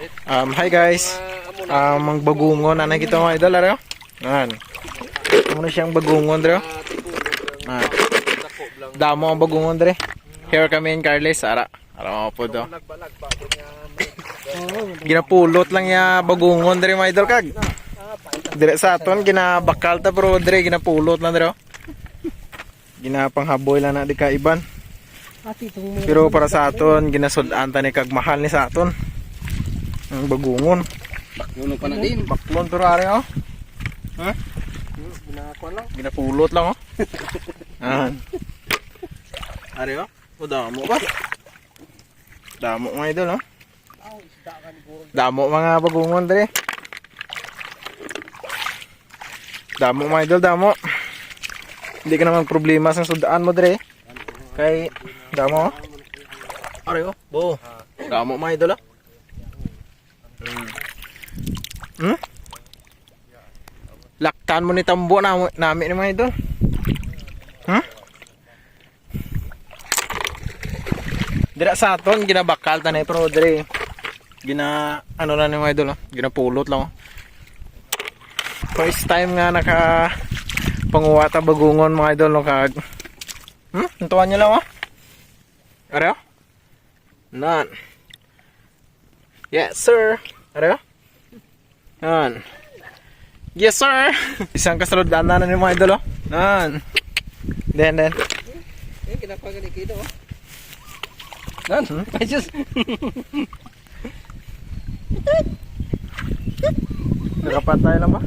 Um, hi guys. Um, ang bagungon na nakita mo idol araw. Nan. Ano siyang bagungon dre? Ah. Damo ang bagungon dre. Here kami in Carles ara. Ara mo po do. Ginapulot lang ya bagungon dre mga idol kag. Dire sa aton ginabakal ta pero dire ginapulot lang dre. Ginapanghaboy lang na di ka iban. Pero para sa aton ginasudan ta ni kag mahal ni sa aton. Ang bagungon. Nuno pa na din. Baklon pero ari oh. Ha? ginagawa lang. Ginapulot lang oh. Ahan. Ari oh. O damo ba? Damo mga idol oh. Damo mga bagungon dre. Damo mga idol, damo. Hindi ka naman problema sa sudaan mo dre. Kay damo. oh. Ari oh. Bo. Damo mga idol oh. Hmm? Laktan mo ni tambo na namin ni mga idol. Hmm? Dira sa aton ginabakal tanay pero dire gina ano lang ni mga idol, oh. ginapulot lang. oh. First time nga naka panguwa ta bagungon mga idol no kag Hmm? Tuntuan niyo lang oh. Are Nan. Yes, sir. Are Nan. Yes, sir. Isang kasunod na ni mga idol oh. Nan. Then, then. Eh, ginagawa ni Kido. oh. Nan, ay Diyos. Nakapatay lang ba?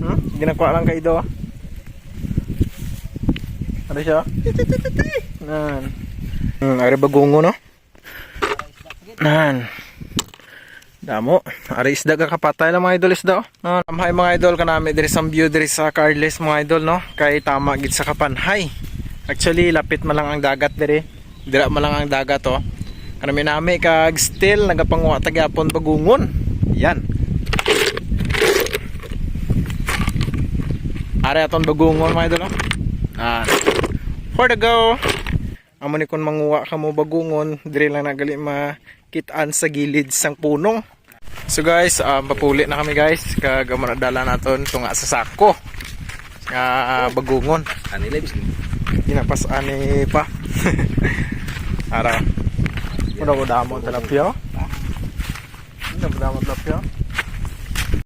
Hmm? Ginakuha lang kay Ido. ah. Ano siya? Nan. Hmm, ari bagungo no? Nan. Damo. Ari isda ka kapatay lang mga idol isda. oh. Nan. Amhay mga idol kanami diri sa view diri sa Carles mga idol no. Kay tama gid sa kapanhay. Actually lapit man lang ang dagat diri. Dira man lang ang dagat oh. Kanami nami kag still nagapanguha tagyapon bagungon. Yan. Are aton bagungon mga idol. oh. Ah. For the go. Amo ni kun manguha ka mo bagungon, dire lang nagali makitaan sa gilid sang punong. So guys, um, papuli na kami guys. Kag na dala naton tunga sa sako. Nga ah, bagungon. Ani lives. Ginapasan ni pa. Ara. Udah udah mo talapyo. Udah udah mo talapyo.